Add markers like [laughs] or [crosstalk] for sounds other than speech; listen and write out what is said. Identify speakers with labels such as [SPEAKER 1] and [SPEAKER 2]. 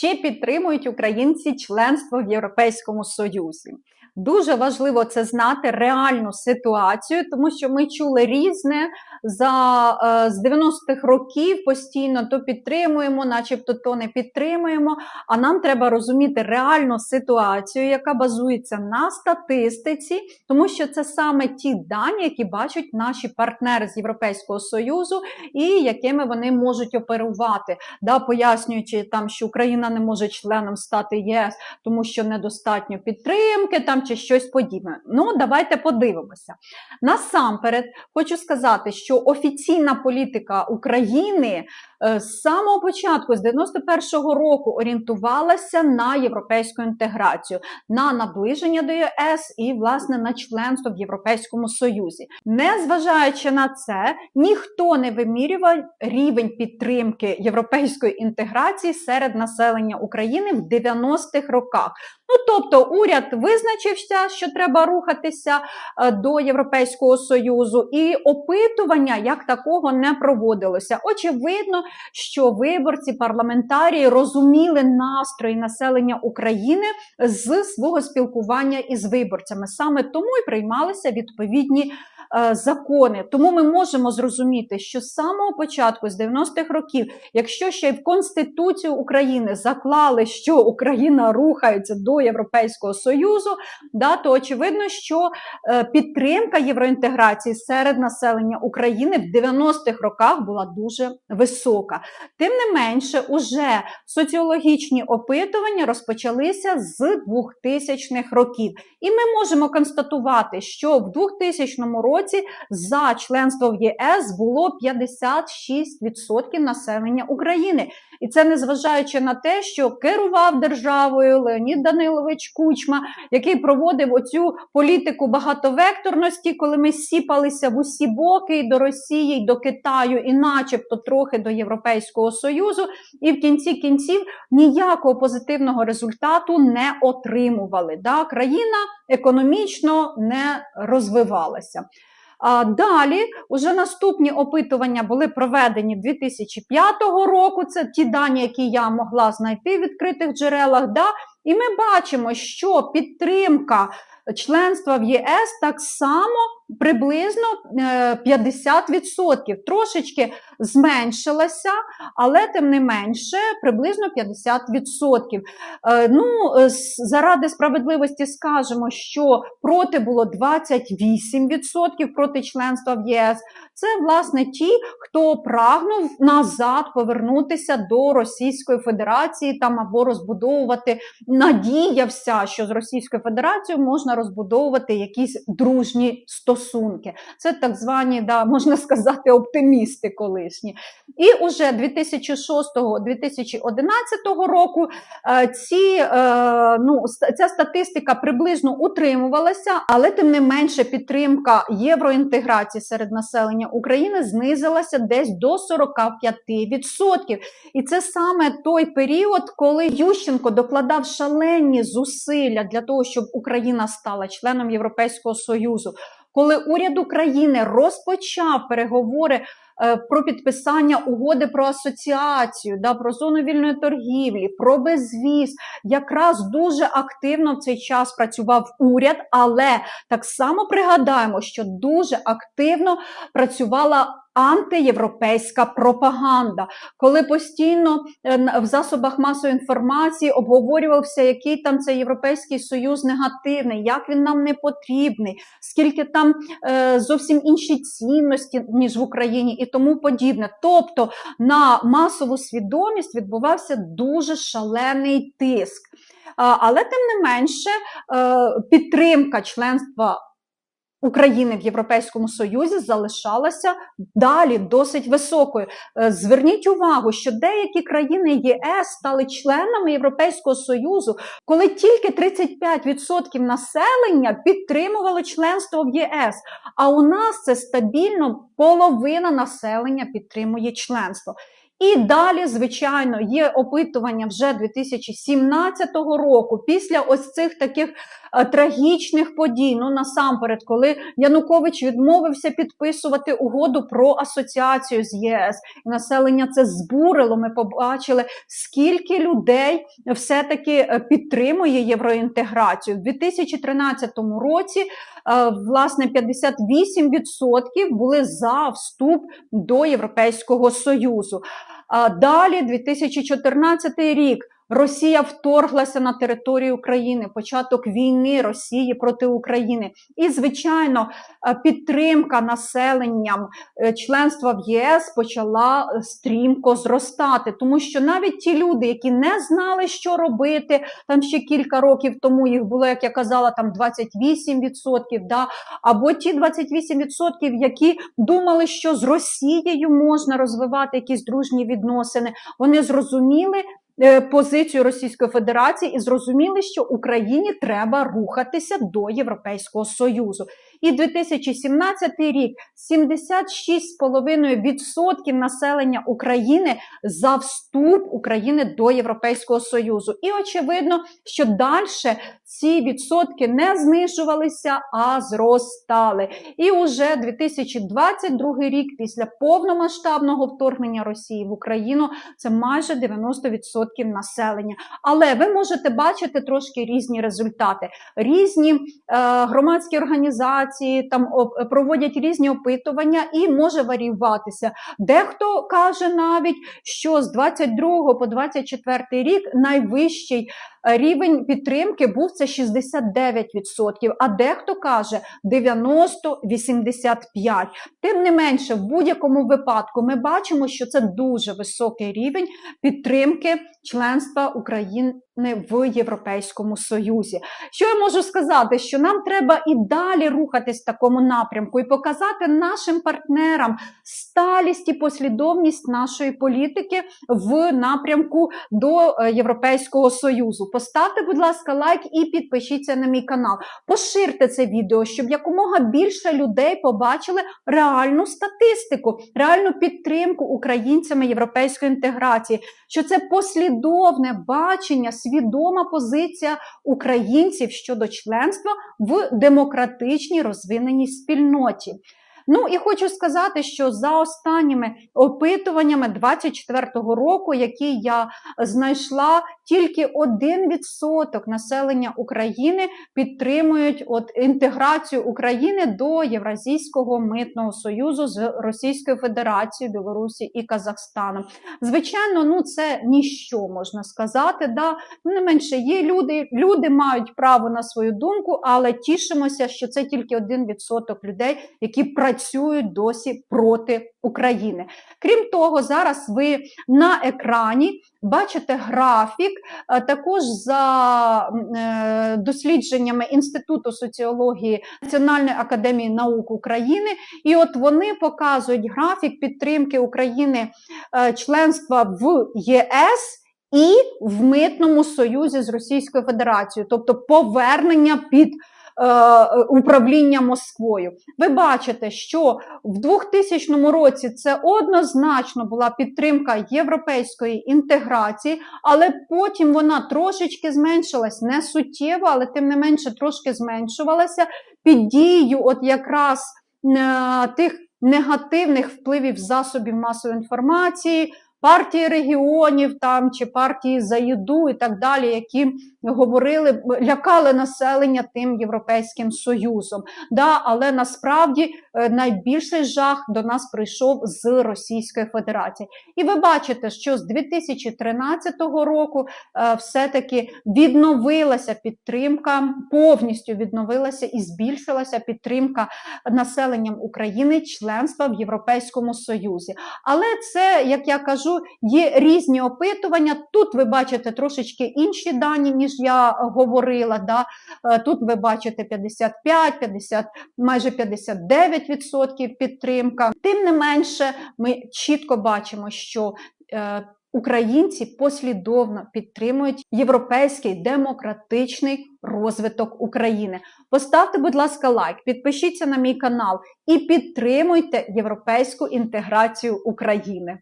[SPEAKER 1] Чи підтримують українці членство в Європейському Союзі? Дуже важливо це знати реальну ситуацію, тому що ми чули різне за е, з 90-х років постійно то підтримуємо, начебто то не підтримуємо. А нам треба розуміти реальну ситуацію, яка базується на статистиці, тому що це саме ті дані, які бачать наші партнери з Європейського Союзу, і якими вони можуть оперувати, да, пояснюючи там, що Україна не може членом стати ЄС, тому що недостатньо підтримки там чи щось подібне. Ну, давайте подивимося. Насамперед, хочу сказати, що офіційна політика України е, з самого початку, з 91-го року, орієнтувалася на європейську інтеграцію, на наближення до ЄС і, власне, на членство в Європейському Союзі. Незважаючи на це, ніхто не вимірював рівень підтримки європейської інтеграції серед населення України в 90-х роках. Ну, тобто, уряд визначився, що треба рухатися е, до Європейського Союзу, і опитування як такого не проводилося. Очевидно, що виборці парламентарії розуміли настрої населення України з свого спілкування із виборцями. Саме тому і приймалися відповідні закони. Тому ми можемо зрозуміти, що з самого початку, з 90-х років, якщо ще й в Конституцію України заклали, що Україна рухається до Європейського Союзу, да, то очевидно, що е, підтримка євроінтеграції серед населення України в 90-х роках була дуже висока. Тим не менше, уже соціологічні опитування розпочалися з 2000-х років. І ми можемо констатувати, що в 2000 році за членство в ЄС було 56% населення України. І це незважаючи на те, що керував державою Леонід Данилович Кучма, який проводив оцю політику багатовекторності, коли ми сіпалися в усі боки і до Росії, і до Китаю, і начебто трохи до Європейського Союзу, і в кінці кінців ніякого позитивного результату не отримували. Да? Країна економічно не розвивалася. Далі уже наступні опитування були проведені 2005 року. Це ті дані, які я могла знайти в відкритих джерелах. Да? І ми бачимо, що підтримка членства в єС так само приблизно 50%. Трошечки зменшилася, але тим не менше приблизно 50%. Е, ну, заради справедливості скажемо, що проти було 28% проти членства в ЄС. Це, власне, ті, хто прагнув назад повернутися до Російської Федерації там або розбудовувати, надіявся, що з Російською Федерацією можна розбудовувати якісь дружні стосунки. Це так звані, да, [laughs] можна сказати, оптимісти колишні. І уже 2006-2011 року е, ці, е, ну, ця статистика приблизно утримувалася, але тим не менше підтримка євроінтеграції серед населення України знизилася десь до 45%. І це саме той період, коли Ющенко докладав шалені зусилля для того, щоб Україна стала членом Європейського Союзу. Коли уряд України розпочав переговори про підписання угоди про асоціацію, да, про зону вільної торгівлі, про безвіз. Якраз дуже активно в цей час працював уряд, але так само пригадаємо, що дуже активно працювала. Антиєвропейська пропаганда, коли постійно е, в засобах масової інформації обговорювався, який там цей європейський союз негативний, як він нам не потрібний, скільки там е, зовсім інші цінності ніж в Україні, і тому подібне. Тобто на масову свідомість відбувався дуже шалений тиск. Але тим не менше е, підтримка членства України в Європейському Союзі залишалася далі досить високою. Е, зверніть увагу, що деякі країни ЄС стали членами Європейського Союзу, коли тільки 35% населення підтримувало членство в ЄС. А у нас це стабільно половина населення підтримує членство. І далі, звичайно, є опитування вже 2017 року, після ось цих таких трагічних подій. Ну насамперед, коли Янукович відмовився підписувати угоду про асоціацію з ЄС, і населення це збурило. Ми побачили, скільки людей все-таки е, підтримує євроінтеграцію. У 2013 році, е, власне, 58% були за вступ до Європейського Союзу. А Далі, 2014 рік, Росія вторглася на територію України, початок війни Росії проти України. І, звичайно, е, підтримка населенням е, членства в ЄС почала стрімко зростати, тому що навіть ті люди, які не знали, що робити, там ще кілька років тому їх було, як я казала, там 28%, да, або ті 28%, які думали, що з Росією можна розвивати якісь дружні відносини, вони зрозуміли. Е, Позицію Російської Федерації і зрозуміли, що Україні треба рухатися до Європейського Союзу. І 2017 рік 76,5% населення України за вступ України до Європейського Союзу. І очевидно, що далі ці відсотки не знижувалися, а зростали. І уже 2022 рік, після повномасштабного вторгнення Росії в Україну, це майже 90% населення. Але ви можете бачити трошки різні результати. Різні е, громадські організації там проводять різні опитування і може варіюватися. Дехто каже навіть, що з 22 по 24 рік найвищий е, рівень підтримки був це 69%, а дехто каже 90-85%. Тим не менше, в будь-якому випадку ми бачимо, що це дуже високий рівень підтримки членства України в Європейському Союзі. Що я можу сказати? Що нам треба і далі рухатись в такому напрямку і показати нашим партнерам сталість і послідовність нашої політики в напрямку до е, Європейського Союзу. Поставте, будь ласка, лайк і підпишіться на мій канал. Поширте це відео, щоб якомога більше людей побачили реальну статистику, реальну підтримку українцями європейської інтеграції, що це послідовне бачення, свідома позиція українців щодо членства в демократичній розвиненій спільноті. Ну і хочу сказати, що за останніми опитуваннями 24-го року, які я знайшла, тільки 1% населення України підтримують от інтеграцію України до Євразійського митного союзу з Російською Федерацією, Білорусі і Казахстаном. Звичайно, ну це ніщо можна сказати. Да? Ну, не менше є люди, люди мають право на свою думку, але тішимося, що це тільки 1% людей, які працюють досі проти України. Крім того, зараз ви на екрані бачите графік, е, також за е, дослідженнями Інституту соціології Національної академії наук України, і от вони показують графік підтримки України е, членства в ЄС. І в митному союзі з Російською Федерацією, тобто повернення під управління Москвою. Ви бачите, що в 2000 році це однозначно була підтримка європейської інтеграції, але потім вона трошечки зменшилась, не суттєво, але тим не менше трошки зменшувалася під дією от якраз е, тих негативних впливів засобів масової інформації. Партії регіонів там чи партії за їду і так далі, які говорили, лякали населення тим європейським союзом. Да, але насправді е, найбільший жах до нас прийшов з Російської Федерації. І ви бачите, що з 2013 року е, все-таки відновилася підтримка, повністю відновилася і збільшилася підтримка населенням України членства в Європейському Союзі. Але це, як я кажу, є різні опитування. Тут ви бачите трошечки інші дані, ніж я говорила. Да? Е, Тут ви бачите 55, 50, майже 59% підтримка. Тим не менше, ми чітко бачимо, що е, Українці послідовно підтримують європейський демократичний розвиток України. Поставте, будь ласка, лайк, підпишіться на мій канал і підтримуйте європейську інтеграцію України.